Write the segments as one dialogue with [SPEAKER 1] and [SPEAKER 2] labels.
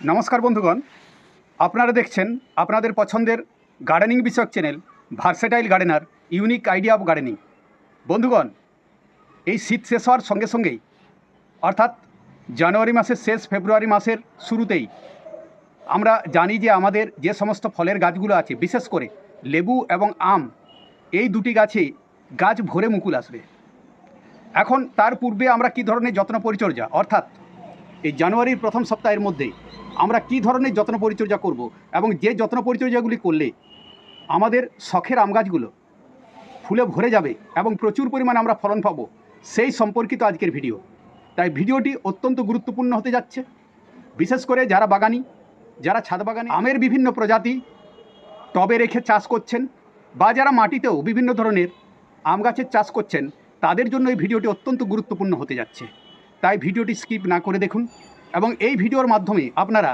[SPEAKER 1] নমস্কার বন্ধুগণ। আপনারা দেখছেন আপনাদের পছন্দের গার্ডেনিং বিষয়ক channel versatile gardener unique idea of gardening বন্ধুগণ, এই শীত শেষ হওয়ার সঙ্গে সঙ্গেই, অর্থাৎ জানুয়ারি মাসের শেষ ফেব্রুয়ারি মাসের শুরুতেই আমরা জানি যে আমাদের যে সমস্ত ফলের গাছগুলো আছে, বিশেষ করে লেবু এবং আম, এই দুটি গাছে গাছ ভরে মুকুল আসবে। এখন তার পূর্বে আমরা কী ধরনের যত্ন পরিচর্যা, অর্থাৎ এই জানুয়ারির প্রথম সপ্তাহের মধ্যে আমরা কী ধরনের যত্ন পরিচর্যা করব এবং যে যত্ন পরিচর্যাগুলি করলে আমাদের শখের আম গাছগুলো ফুলে ভরে যাবে এবং প্রচুর পরিমাণে আমরা ফলন পাবো, সেই সম্পর্কিত আজকের ভিডিও। তাই ভিডিওটি অত্যন্ত গুরুত্বপূর্ণ হতে যাচ্ছে। বিশেষ করে যারা বাগানি, যারা ছাদ বাগানি, আমের বিভিন্ন প্রজাতি টবে রেখে চাষ করছেন বা যারা মাটিতেও বিভিন্ন ধরনের আম গাছের চাষ করছেন, তাদের জন্য এই ভিডিওটি অত্যন্ত গুরুত্বপূর্ণ হতে যাচ্ছে। তাই ভিডিওটি স্কিপ না করে দেখুন এবং এই ভিডিওর মাধ্যমে আপনারা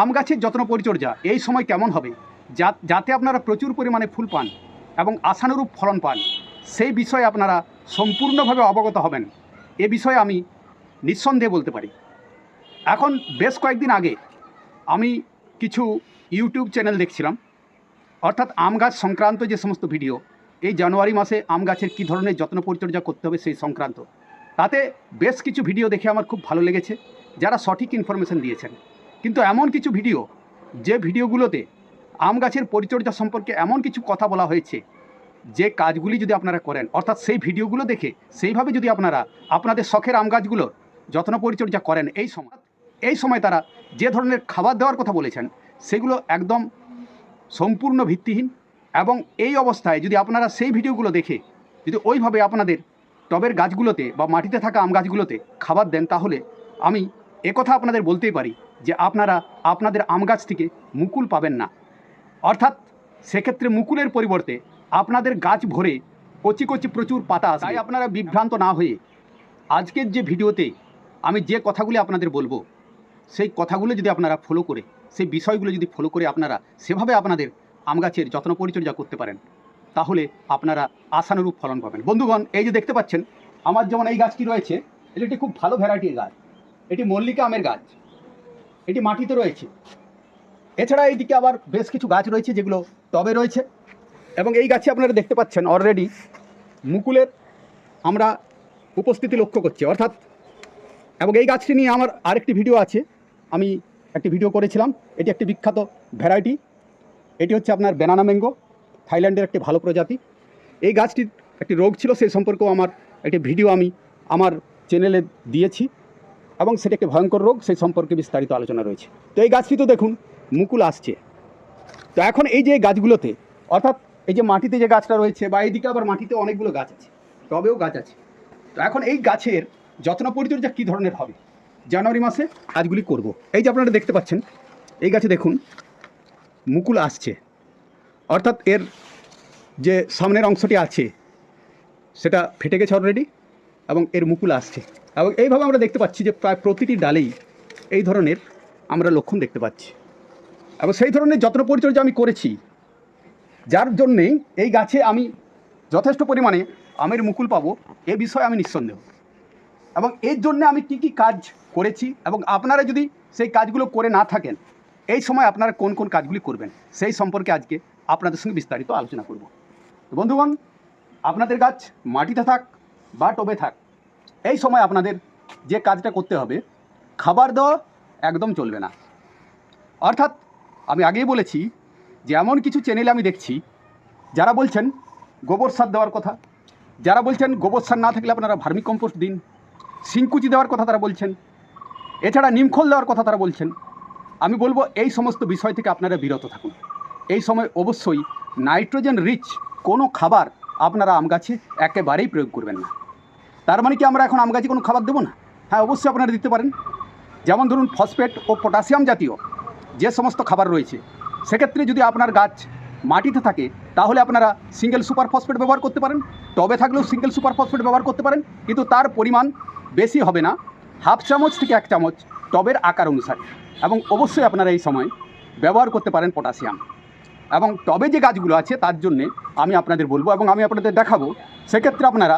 [SPEAKER 1] আম গাছের যত্ন পরিচর্যা এই সময় কেমন হবে যাতে আপনারা প্রচুর পরিমাণে ফুল পান এবং আশানুরূপ ফলন পান, সেই বিষয়ে আপনারা সম্পূর্ণভাবে অবগত হবেন। এ বিষয়ে আমি নিঃসন্দেহে বলতে পারি। এখন বেশ কয়েকদিন আগে আমি কিছু ইউটিউব চ্যানেল দেখছিলাম। অর্থাৎ আম গাছ সংক্রান্ত যে সমস্ত ভিডিও, এই জানুয়ারি মাসে আম গাছের কী ধরনের যত্ন পরিচর্যা করতে হবে সেই সংক্রান্ত। তাতে বেশ কিছু ভিডিও দেখে আমার খুব ভালো লেগেছে, যারা সঠিক ইনফরমেশন দিয়েছেন। কিন্তু এমন কিছু ভিডিও, যে ভিডিওগুলোতে আম গাছের পরিচর্যা সম্পর্কে এমন কিছু কথা বলা হয়েছে, যে কাজগুলি যদি আপনারা করেন, অর্থাৎ সেই ভিডিওগুলো দেখে সেইভাবে যদি আপনারা আপনাদের শখের আম গাছগুলোর যত্ন পরিচর্যা করেন, এই সময় এই সময় তারা যে ধরনের খাবার দেওয়ার কথা বলেছেন, সেগুলো একদম সম্পূর্ণ ভিত্তিহীন এবং এই অবস্থায় যদি আপনারা সেই ভিডিওগুলো দেখে যদি ওইভাবে আপনাদের টবের গাছগুলোতে বা মাটিতে থাকা আম গাছগুলোতে খাবার দেন তাহলে আমি একথা আপনাদের বলতেই পারি যে আপনারা আপনাদের আম গাছ থেকে মুকুল পাবেন না। অর্থাৎ সেক্ষেত্রে মুকুলের পরিবর্তে আপনাদের গাছ ভরে কচি কচি প্রচুর পাতা তাই আপনারা বিভ্রান্ত না হয়ে আজকের যে ভিডিওতে আমি যে কথাগুলি আপনাদের বলব, সেই কথাগুলো যদি আপনারা ফলো করে, সেই বিষয়গুলো যদি ফলো করে আপনারা সেভাবে আপনাদের আম গাছের যত্ন পরিচর্যা করতে পারেন। তাহলে আপনারা আশানুরূপ ফলন পাবেন। বন্ধুগণ, এই যে দেখতে পাচ্ছেন, আমার যেমন এই গাছটি রয়েছে, এটি একটি খুব ভালো ভ্যারাইটির গাছ। এটি মল্লিকা আমের গাছ। এটি মাটিতে রয়েছে। এছাড়া এইদিকে আবার বেশ কিছু গাছ রয়েছে, যেগুলো টবে রয়েছে। এবং এই গাছে আপনারা দেখতে পাচ্ছেন অলরেডি মুকুলের আমরা উপস্থিতি লক্ষ্য করছি, অর্থাৎ এবং এই গাছটি নিয়ে আমার আরেকটি ভিডিও আছে। আমি একটি ভিডিও করেছিলাম। এটি একটি বিখ্যাত ভ্যারাইটি এটি হচ্ছে আপনার ব্যানানা ম্যাঙ্গো থাইল্যান্ডের একটি ভালো প্রজাতি। এই গাছটির একটি রোগ ছিল, সেই সম্পর্কেও আমার একটি ভিডিও আমি আমার চ্যানেলে দিয়েছি এবং সেটা একটি ভয়ঙ্কর রোগ, সেই সম্পর্কে বিস্তারিত আলোচনা রয়েছে। তো এই গাছটি তো দেখুন, মুকুল আসছে। তো এখন এই যে গাছগুলোতে, অর্থাৎ এই যে মাটিতে যে গাছটা রয়েছে বা এইদিকে আবার মাটিতে অনেকগুলো গাছ আছে, টবেও গাছ আছে। তো এখন এই গাছের যত্ন পরিচর্যা কী ধরনের হবে? জানুয়ারি মাসে কাজগুলি করব। এই যে আপনারা দেখতে পাচ্ছেন, এই গাছে দেখুন, মুকুল আসছে। অর্থাৎ এর যে সামনের অংশটি আছে, সেটা ফেটে গেছে অলরেডি এবং এর মুকুল আসছে। এবং এইভাবে আমরা দেখতে পাচ্ছি যে প্রায় প্রতিটি ডালেই এই ধরনের আমরা লক্ষণ দেখতে পাচ্ছি। এবং সেই ধরনের যত্ন পরিচর্যা আমি করেছি, যার জন্যে এই গাছে আমি যথেষ্ট পরিমাণে আমের মুকুল পাবো এ বিষয়ে আমি নিঃসন্দেহ। এবং এর জন্য আমি কি কি কাজ করেছি এবং আপনারা যদি সেই কাজগুলো করে না থাকেন, এই সময় আপনারা কোন কোন কাজগুলি করবেন, সেই সম্পর্কে আজকে আপনাদের সঙ্গে বিস্তারিত আলোচনা করব। তো বন্ধুগণ, আপনাদের গাছ মাটিতে থাক বা টবে থাক, এই সময় আপনাদের যে কাজটা করতে হবে, খাবার দেওয়া একদম চলবে না। অর্থাৎ আমি আগেই বলেছি যে এমন কিছু চ্যানেলে আমি দেখছি, যারা বলছেন গোবর সার দেওয়ার কথা, যারা বলছেন গোবর সার না থাকলে আপনারা ভার্মি কম্পোস্ট দিন সিংকুচি দেওয়ার কথা তারা বলছেন, এছাড়া নিমখোল দেওয়ার কথা তারা বলছেন। আমি বলব এই সমস্ত বিষয় থেকে আপনারা বিরত থাকুন। এই সময় অবশ্যই নাইট্রোজেন রিচ কোনো খাবার আপনারা আম গাছে একেবারেই প্রয়োগ করবেন না। তার মানে কি আমরা এখন আম গাছে কোনো খাবার দেবো না? হ্যাঁ অবশ্যই আপনারা দিতে পারেন। যেমন ধরুন ফসফেট ও পটাশিয়াম জাতীয় যে সমস্ত খাবার রয়েছে, সেক্ষেত্রে যদি আপনার গাছ মাটিতে থাকে, তাহলে আপনারা সিঙ্গেল সুপার ফসফেট ব্যবহার করতে পারেন। টবে থাকলেও সিঙ্গেল সুপার ফসফেট ব্যবহার করতে পারেন। কিন্তু তার পরিমাণ বেশি হবে না। হাফ চামচ থেকে এক চামচ টবের আকার অনুসারে। এবং অবশ্যই আপনারা এই সময় ব্যবহার করতে পারেন পটাশিয়াম। এবং টবে যে গাছগুলো আছে তার জন্যে আমি আপনাদের বলব এবং আমি আপনাদের দেখাবো। সেক্ষেত্রে আপনারা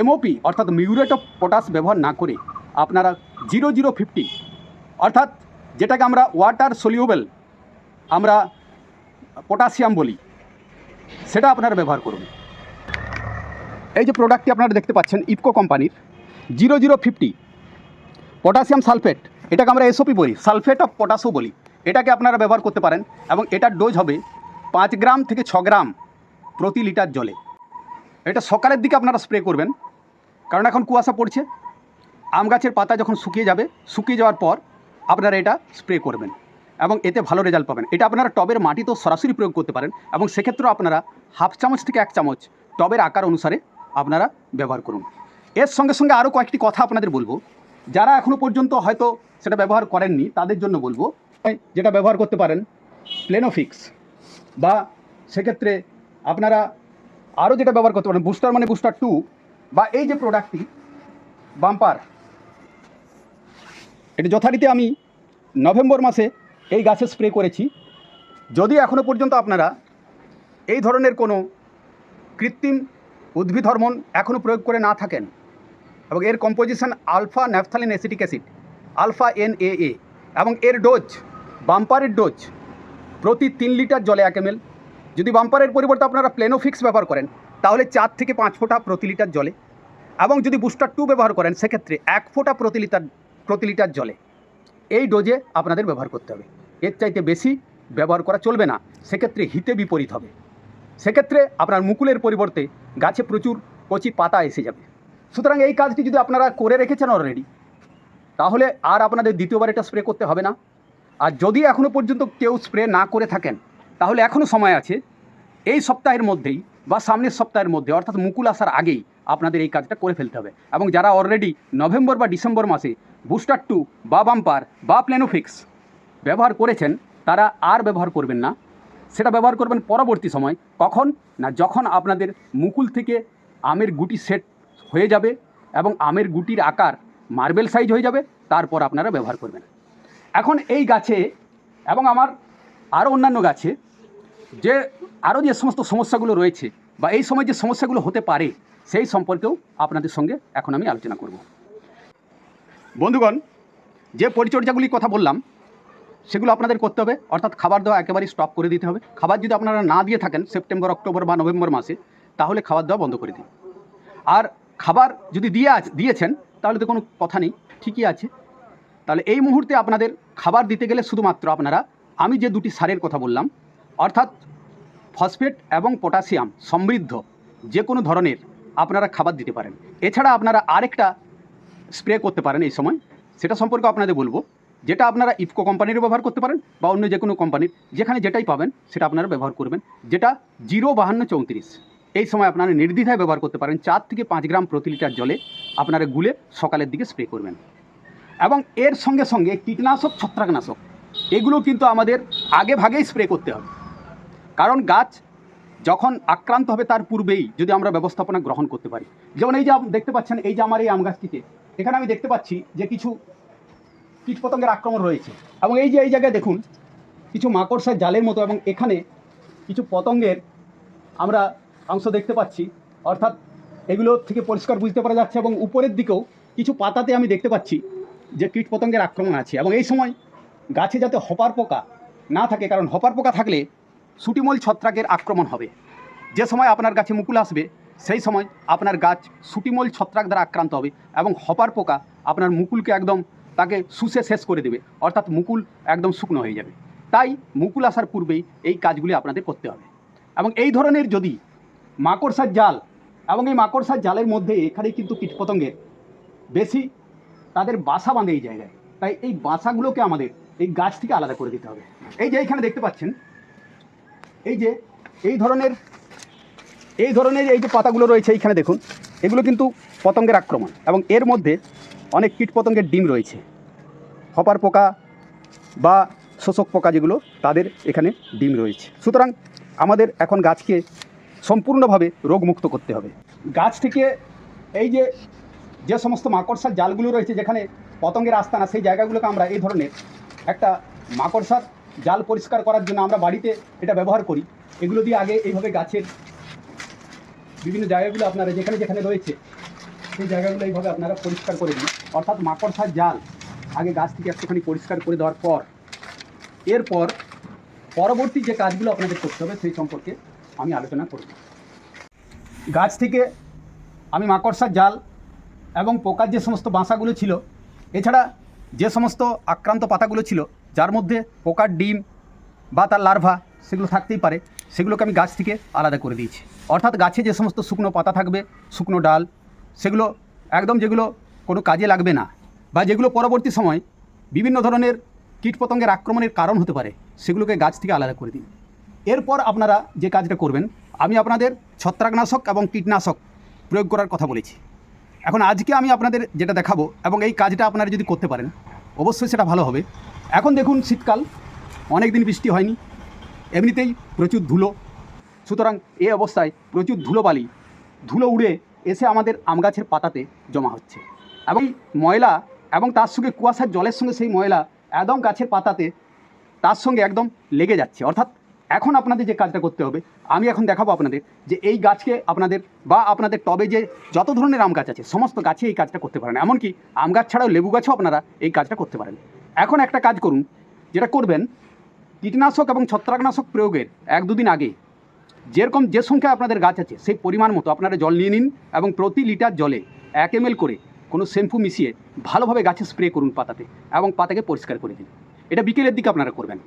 [SPEAKER 1] এমওপি অর্থাৎ মিউরেট অফ পটাশ ব্যবহার না করে আপনারা জিরো জিরো ফিফটি অর্থাৎ যেটাকে আমরা ওয়াটার সলিউবেল আমরা পটাশিয়াম বলি, সেটা আপনারা ব্যবহার করুন। এই যে প্রোডাক্টটি আপনারা দেখতে পাচ্ছেন ইফকো কোম্পানির, zero zero fifty potassium sulphate, এটাকে আমরা এসওপি বলি, সালফেট অফ পটাশও বলি। এটাকে আপনারা ব্যবহার করতে পারেন এবং এটার ডোজ হবে পাঁচ গ্রাম থেকে ছ গ্রাম প্রতি লিটার জলে। এটা সকালের দিকে আপনারা স্প্রে করবেন, কারণ এখন কুয়াশা পড়ছে। আম গাছের পাতা যখন শুকিয়ে যাবে, শুকিয়ে যাওয়ার পর আপনারা এটা স্প্রে করবেন এবং এতে ভালো রেজাল্ট পাবেন। এটা আপনারা টবের মাটিতেও সরাসরি প্রয়োগ করতে পারেন এবং সেক্ষেত্রেও আপনারা হাফ চামচ থেকে এক চামচ টবের আকার অনুসারে আপনারা ব্যবহার করুন। এর সঙ্গে সঙ্গে আরও কয়েকটি কথা আপনাদের বলব। যারা এখনও পর্যন্ত হয়তো সেটা ব্যবহার করেননি, তাদের জন্য বলব যেটা ব্যবহার করতে পারেন প্লেনোফিক্স বা সেক্ষেত্রে আপনারা আরও যেটা ব্যবহার করতে পারেন বুস্টার মানে বুস্টার টু বা এই যে প্রোডাক্টটি বাম্পার এটি যথারীতি আমি নভেম্বর মাসে এই গাছে স্প্রে করেছি। যদি এখনও পর্যন্ত আপনারা এই ধরনের কোনো কৃত্রিম উদ্ভিদ হরমোন এখনও প্রয়োগ করে না থাকেন এবং এর composition alpha naphthalene acetic acid alpha N A A এবং এর ডোজ বাম্পারের ডোজ প্রতি তিন লিটার জলে এক এম যদি বাম্পারের পরিবর্তে আপনারা প্লেনোফিক্স ব্যবহার করেন, তাহলে চার থেকে পাঁচ ফোঁটা প্রতি লিটার জলে। এবং যদি বুস্টার টু ব্যবহার করেন, সেক্ষেত্রে এক ফোঁটা প্রতি লিটার প্রতি লিটার জলে। এই ডোজে আপনাদের ব্যবহার করতে হবে। এর চাইতে বেশি ব্যবহার করা চলবে না। সেক্ষেত্রে হিতে বিপরীত হবে। সেক্ষেত্রে আপনার মুকুলের পরিবর্তে গাছে প্রচুর কচি পাতা এসে যাবে। সুতরাং এই কাজটি যদি আপনারা করে রেখেছেন অলরেডি তাহলে আর আপনাদের দ্বিতীয়বার এটা স্প্রে করতে হবে না। আর যদি এখনও পর্যন্ত কেউ স্প্রে না করে থাকেন, তাহলে এখনও সময় আছে। এই সপ্তাহের মধ্যেই বা সামনের সপ্তাহের মধ্যে, অর্থাৎ মুকুল আসার আগেই আপনাদের এই কাজটা করে ফেলতে হবে। এবং যারা অলরেডি নভেম্বর বা ডিসেম্বর মাসে বুস্টার টু বা বাম্পার বা প্লেনোফিক্স ব্যবহার করেছেন, তারা আর ব্যবহার করবেন না। সেটা ব্যবহার করবেন পরবর্তী সময়, কখন না যখন আপনাদের মুকুল থেকে আমের গুটি সেট হয়ে যাবে এবং আমের গুটির আকার মার্বেল সাইজ হয়ে যাবে, তারপর আপনারা ব্যবহার করবেন। এখন এই গাছে এবং আমার আরও অন্যান্য গাছে যে আরও যে সমস্ত সমস্যাগুলো রয়েছে বা এই সময় যে সমস্যাগুলো হতে পারে, সেই সম্পর্কেও আপনাদের সঙ্গে এখন আমি আলোচনা করব। বন্ধুগণ, যে পরিচর্যাগুলির কথা বললাম, সেগুলো আপনাদের করতে হবে। অর্থাৎ খাবার দেওয়া একেবারেই স্টপ করে দিতে হবে। খাবার যদি আপনারা না দিয়ে থাকেন সেপ্টেম্বর অক্টোবর বা নভেম্বর মাসে, তাহলে খাবার দেওয়া বন্ধ করে দিন। আর খাবার যদি দিয়ে দিয়েছেন, তাহলে তো কোনো কথা নেই। ঠিকই আছে। তাহলে এই মুহূর্তে আপনাদের খাবার দিতে গেলে শুধুমাত্র আপনারা, আমি যে দুটি সারের কথা বললাম, অর্থাৎ ফসফেট এবং পটাশিয়াম সমৃদ্ধ যে কোনো ধরনের আপনারা খাবার দিতে পারেন। এছাড়া আপনারা আরেকটা স্প্রে করতে পারেন এই সময়, সেটা সম্পর্কে আপনাদের বলব, যেটা আপনারা ইফকো কোম্পানির ব্যবহার করতে পারেন বা অন্য যে কোনো কোম্পানির, যেখানে যেটাই পাবেন সেটা আপনারা ব্যবহার করবেন, যেটা জিরো বাহান্ন চৌত্রিশ। এই সময় আপনারা নির্দ্বিধায় ব্যবহার করতে পারেন, চার থেকে পাঁচ গ্রাম প্রতি লিটার জলে আপনারা গুলে সকালের দিকে স্প্রে করবেন। এবং এর সঙ্গে সঙ্গে কীটনাশক, ছত্রাকনাশক, এগুলো কিন্তু আমাদের আগে ভাগেই স্প্রে করতে হবে। কারণ গাছ যখন আক্রান্ত হবে তার পূর্বেই যদি আমরা ব্যবস্থাপনা গ্রহণ করতে পারি। যেমন এই যে দেখতে পাচ্ছেন, এই যে আমার এই আম গাছটিতে, এখানে আমি দেখতে পাচ্ছি যে কিছু কীটপতঙ্গের আক্রমণ রয়েছে। এবং এই যে এই জায়গায় দেখুন, কিছু মাকড়সার জালের মতো এবং এখানে কিছু পতঙ্গের আমরা অংশ দেখতে পাচ্ছি। অর্থাৎ এগুলো থেকে পরিষ্কার বুঝতে পারা যাচ্ছে এবং উপরের দিকেও কিছু পাতাতে আমি দেখতে পাচ্ছি যে কীটপতঙ্গের আক্রমণ আছে এবং এই সময় গাছে যাতে হপার পোকা না থাকে, কারণ হপার পোকা থাকলে সুটিমল ছত্রাকের আক্রমণ হবে। যে সময় আপনার গাছে মুকুল আসবে, সেই সময় আপনার গাছ সুটিমল ছত্রাক দ্বারা আক্রান্ত হবে এবং হপার পোকা আপনার মুকুলকে একদম তাকে শুষে শেষ করে দেবে, অর্থাৎ মুকুল একদম শুকনো হয়ে যাবে। তাই মুকুল আসার পূর্বেই এই কাজগুলি আপনাদের করতে হবে। এবং এই ধরনের যদি মাকড়সার জাল, এবং এই মাকড়সার জালের মধ্যে এখানে কিন্তু কীটপতঙ্গের বেশি তাদের বাসা বাঁধে এই জায়গায়। তাই এই বাসাগুলোকে আমাদের এই গাছ থেকে আলাদা করে দিতে হবে। এই যে এইখানে দেখতে পাচ্ছেন, এই যে এই ধরনের এই ধরনের এই যে পাতাগুলো রয়েছে এইখানে দেখুন, এগুলো কিন্তু পতঙ্গের আক্রমণ এবং এর মধ্যে অনেক কীট পতঙ্গের ডিম রয়েছে। হপার পোকা বা শোষক পোকা যেগুলো, তাদের এখানে ডিম রয়েছে। সুতরাং আমাদের এখন গাছকে সম্পূর্ণভাবে রোগমুক্ত করতে হবে। গাছ থেকে এই যে যে সমস্ত মাকড়সার জালগুলো রয়েছে, যেখানে পতঙ্গের আস্তানা, সেই জায়গাগুলোকে আমরা এই ধরনের একটা মাকড়সার জাল পরিষ্কার করার জন্য আমরা বাড়িতে এটা ব্যবহার করি। এগুলো দিয়ে আগে এইভাবে গাছের বিভিন্ন জায়গাগুলো আপনারা যেখানে যেখানে রয়েছে, সেই জায়গাগুলো এইভাবে আপনারা পরিষ্কার করে দিন। অর্থাৎ মাকড়সার জাল আগে গাছ থেকে একটুখানি পরিষ্কার করে দেওয়ার পর, এরপর পরবর্তী যে কাজগুলো আপনাদের করতে হবে, সেই সম্পর্কে আমি আলোচনা করব। গাছ থেকে আমি মাকড়সার জাল এবং পোকার যে সমস্ত বাসাগুলো ছিল, এছাড়া যে সমস্ত আক্রান্ত পাতাগুলো ছিল, যার মধ্যে পোকার ডিম বা তার লার্ভা সেগুলো থাকতেই পারে, সেগুলোকে আমি গাছ থেকে আলাদা করে দিয়েছি। অর্থাৎ গাছে যে সমস্ত শুকনো পাতা থাকবে, শুকনো ডাল, সেগুলো একদম যেগুলো কোনো কাজে লাগবে না বা যেগুলো পরবর্তী সময় বিভিন্ন ধরনের কীটপতঙ্গের আক্রমণের কারণ হতে পারে, সেগুলোকে গাছ থেকে আলাদা করে দিন। এরপর আপনারা যে কাজটা করবেন, আমি আপনাদের ছত্রাকনাশক এবং কীটনাশক প্রয়োগ করার কথা বলেছি। এখন আজকে আমি আপনাদের যেটা দেখাবো এবং এই কাজটা আপনারা যদি করতে পারেন, অবশ্যই সেটা ভালো হবে। এখন দেখুন শীতকাল অনেক দিন বৃষ্টি হয়নি, এমনিতেই প্রচুর ধুলো। সুতরাং এই অবস্থায় প্রচুর ধুলোবালি ধুলো উড়ে এসে আমাদের আম গাছের পাতাতে জমা হচ্ছে। এবং ময়লা এবং তার সঙ্গে কুয়াশার জলের সঙ্গে সেই ময়লা একদম গাছের পাতাতে তার সঙ্গে একদম লেগে যাচ্ছে। অর্থাৎ এখন আপনাদের যে কাজটা করতে হবে, আমি এখন দেখাবো আপনাদের যে এই গাছকে আপনাদের বা আপনাদের টবে যে যত ধরনের আম গাছ আছে, সমস্ত গাছে এই কাজটা করতে পারেন। এমনকি আম গাছ ছাড়াও লেবু গাছও আপনারা এই কাজটা করতে পারেন। এখন একটা কাজ করুন, যেটা করবেন, কীটনাশক এবং ছত্রাকনাশক প্রয়োগের এক দুদিন আগে যেরকম যে সংখ্যায় আপনাদের গাছ আছে, সেই পরিমাণ মতো আপনারা জল নিয়ে নিন এবং প্রতি লিটার জলে এক এম করে কোনো শ্যাম্পু মিশিয়ে ভালোভাবে গাছে স্প্রে করুন পাতাতে এবং পাতাকে পরিষ্কার করে দিন। এটা বিকেলের দিকে আপনারা করবেন।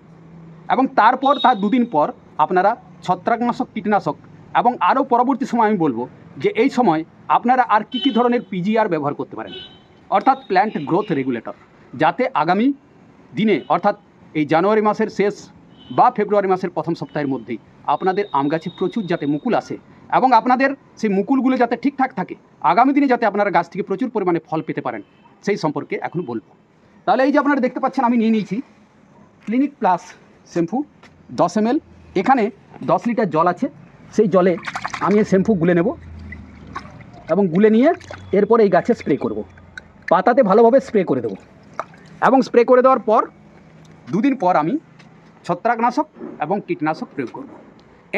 [SPEAKER 1] এবং তারপর তার দুদিন পর আপনারা ছত্রাকনাশক, কীটনাশক এবং আরও পরবর্তী সময় আমি বলব যে এই সময় আপনারা আর কী কী ধরনের পিজিআর ব্যবহার করতে পারেন। অর্থাৎ প্ল্যান্ট গ্রোথ রেগুলেটর যাতে আগামী দিনে, অর্থাৎ এই জানুয়ারি মাসের শেষ বা ফেব্রুয়ারি মাসের প্রথম সপ্তাহের মধ্যেই আপনাদের আম গাছে প্রচুর যাতে মুকুল আসে এবং আপনাদের সেই মুকুলগুলো যাতে ঠিকঠাক থাকে, আগামী দিনে যাতে আপনারা গাছ থেকে প্রচুর পরিমাণে ফল পেতে পারেন, সেই সম্পর্কে এখন বলব। তাহলে এই যে আপনারা দেখতে পাচ্ছেন, আমি নিয়ে নিয়েছি ক্লিনিক প্লাস শ্যাম্পু, দশ এম এখানে দশ লিটার জল আছে, সেই জলে আমি এই শ্যাম্পু গুলে নেব এবং গুলে নিয়ে এরপর এই গাছে স্প্রে করব। পাতাতে ভালোভাবে স্প্রে করে দেবো এবং স্প্রে করে দেওয়ার পর দুদিন পর আমি ছত্রাকনাশক এবং কীটনাশক প্রয়োগ করব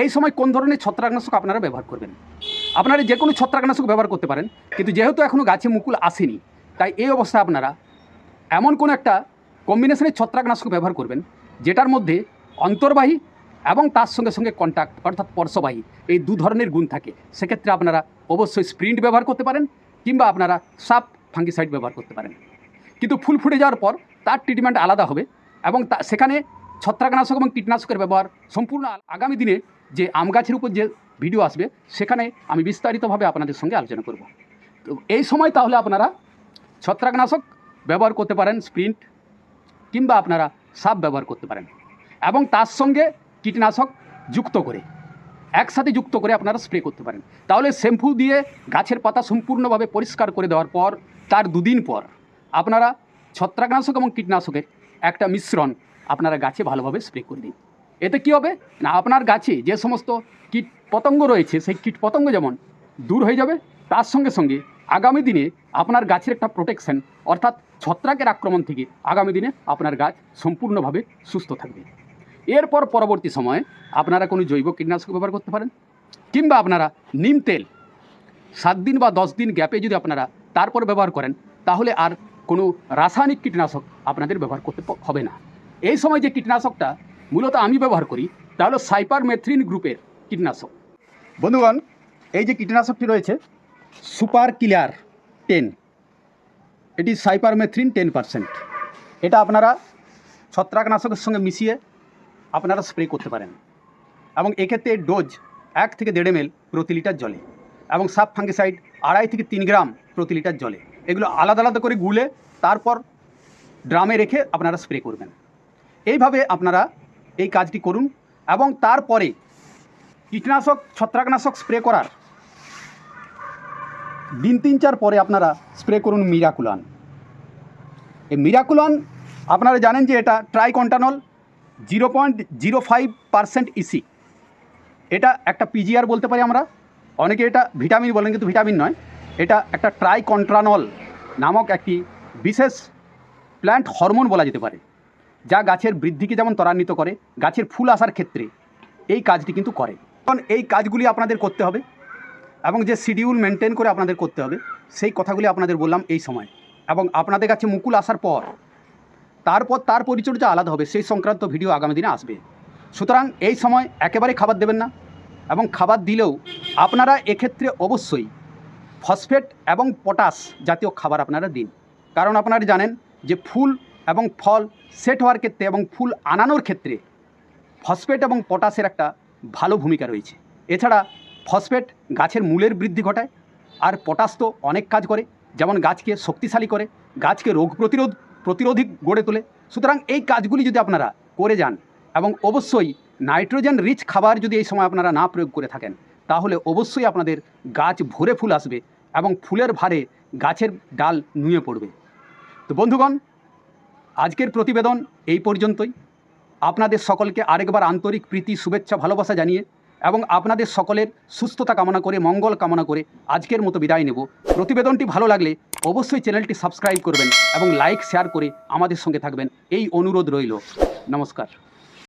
[SPEAKER 1] এই সময় কোন ধরনের ছত্রাকনাশক আপনারা ব্যবহার করবেন আপনারা যে কোনো ছত্রাকনাশক ব্যবহার করতে পারেন, কিন্তু যেহেতু এখনও গাছে মুকুল আসেনি, তাই এই অবস্থায় আপনারা এমন কোনো একটা কম্বিনেশনের ছত্রাকনাশক ব্যবহার করবেন যেটার মধ্যে অন্তর্বাহী এবং তার সঙ্গে সঙ্গে কন্ট্যাক্ট অর্থাৎ পর্শবাহী এই দু ধরনের গুণ থাকে। সেক্ষেত্রে আপনারা অবশ্যই স্প্রিন্ট ব্যবহার করতে পারেন কিংবা আপনারা সাপ ফাঙ্গিসাইড ব্যবহার করতে পারেন। কিন্তু ফুল ফুটে যাওয়ার পর তার ট্রিটমেন্ট আলাদা হবে এবং তা, সেখানে ছত্রাকনাশক এবং কীটনাশকের ব্যবহার সম্পূর্ণ আগামী দিনে যে আম গাছের উপর যে ভিডিও আসবে, সেখানে আমি বিস্তারিতভাবে আপনাদের সঙ্গে আলোচনা করব। তো এই সময় তাহলে আপনারা ছত্রাকনাশক ব্যবহার করতে পারেন, স্প্রিন্ট, কিংবা আপনারা সাপ ব্যবহার করতে পারেন। এবং তার সঙ্গে কীটনাশক যুক্ত করে, একসাথে যুক্ত করে আপনারা স্প্রে করতে পারেন। তাহলে শ্যাম্পু দিয়ে গাছের পাতা সম্পূর্ণভাবে পরিষ্কার করে দেওয়ার পর, তার দুদিন পর আপনারা ছত্রাকনাশক এবং কীটনাশকের একটা মিশ্রণ আপনারা গাছে ভালোভাবে স্প্রে করে দিন। এতে কী হবে? না, আপনার গাছে যে সমস্ত কীট পতঙ্গ রয়েছে, সেই কীট পতঙ্গ যেমন দূর হয়ে যাবে, তার সঙ্গে সঙ্গে আগামী দিনে আপনার গাছের একটা প্রোটেকশন অর্থাৎ ছত্রাকের আক্রমণ থেকে আগামী দিনে আপনার গাছ সম্পূর্ণভাবে সুস্থ থাকবে। এরপর পরবর্তী সময়ে আপনারা কোনো জৈব কীটনাশক ব্যবহার করতে পারেন কিংবা আপনারা নিম তেল সাত দিন বা দশ দিন গ্যাপে যদি আপনারা তারপর ব্যবহার করেন, তাহলে আর কোনো রাসায়নিক কীটনাশক আপনাদের ব্যবহার করতে হবে না। এই সময় যে কীটনাশকটা মূলত আমি ব্যবহার করি, তা হলো সাইপার মেথ্রিন গ্রুপের কীটনাশক। বন্ধুগণ, এই যে কীটনাশকটি রয়েছে, সুপার কিলার টেন এটি সাইপার মেথ্রিন টেন পারসেন্ট। এটা আপনারা ছত্রাকনাশকের সঙ্গে মিশিয়ে আপনারা স্প্রে করতে পারেন। এবং এক্ষেত্রে ডোজ এক থেকে দেড় এমএল প্রতি লিটার জলে এবং সাব ফাঙ্গিসাইড আড়াই থেকে তিন গ্রাম প্রতি লিটার জলে। এগুলো আলাদা আলাদা করে গুলে তারপর ড্রামে রেখে আপনারা স্প্রে করবেন। এইভাবে আপনারা এই কাজটি করুন এবং তারপরে কীটনাশক, ছত্রাকনাশক স্প্রে করার দিন তিন চার পরে আপনারা স্প্রে করুন মিরাকুলান এই মিরাকুলান আপনারা জানেন যে এটা triacontanol zero point zero five percent EC এটা একটা পিজিআর বলতে পারি আমরা। অনেকে এটা ভিটামিন বলেন কিন্তু ভিটামিন নয়। এটা একটা ট্রাইকন্ট্রানল নামক একটি বিশেষ প্ল্যান্ট হরমোন বলা যেতে পারে, যা গাছের বৃদ্ধিকে যেমন ত্বরান্বিত করে, গাছের ফুল আসার ক্ষেত্রে এই কাজটি কিন্তু করে। কারণ এই কাজগুলি আপনাদের করতে হবে। এবং যে শিডিউল মেনটেন করে আপনাদের করতে হবে, সেই কথাগুলি আপনাদের বললাম এই সময়। এবং আপনাদের কাছে মুকুল আসার পর, তারপর তার পরিচর্যা আলাদা হবে, সেই সংক্রান্ত ভিডিও আগামী দিনে আসবে। সুতরাং এই সময় একেবারে খাবার দেবেন না, এবং খাবার দিলেও আপনারা এক্ষেত্রে অবশ্যই ফসফেট এবং পটাশ জাতীয় খাবার আপনারা দিন। কারণ আপনারা জানেন যে ফুল এবং ফল সেট হওয়ার ক্ষেত্রে এবং ফুল আনানোর ক্ষেত্রে ফসফেট এবং পটাশের একটা ভালো ভূমিকা রয়েছে। এছাড়া ফসফেট গাছের মূলের বৃদ্ধি ঘটায় আর পটাশ তো অনেক কাজ করে, যেমন গাছকে শক্তিশালী করে, গাছকে রোগ প্রতিরোধ, প্রতিরোধী গড়ে তোলে। সুতরাং এই কাজগুলি যদি আপনারা করে যান এবং অবশ্যই নাইট্রোজেন রিচ খাবার যদি এই সময় আপনারা না প্রয়োগ করে থাকেন, তাহলে অবশ্যই আপনাদের গাছ ভরে ফুল আসবে এবং ফুলের ভারে গাছের ডাল নুয়ে পড়বে। তো বন্ধুগণ, আজকের প্রতিবেদন এই পর্যন্তই। আপনাদের সকলকে আরেকবার আন্তরিক প্রীতি, শুভেচ্ছা, ভালোবাসা জানিয়ে এবং আপনাদের সকলের সুস্থতা কামনা করে, মঙ্গল কামনা করে আজকের মতো বিদায় নেব। প্রতিবেদনটি ভালো লাগলে অবশ্যই চ্যানেলটি সাবস্ক্রাইব করবেন এবং লাইক, শেয়ার করে আমাদের সঙ্গে থাকবেন। এই অনুরোধ রইল। নমস্কার।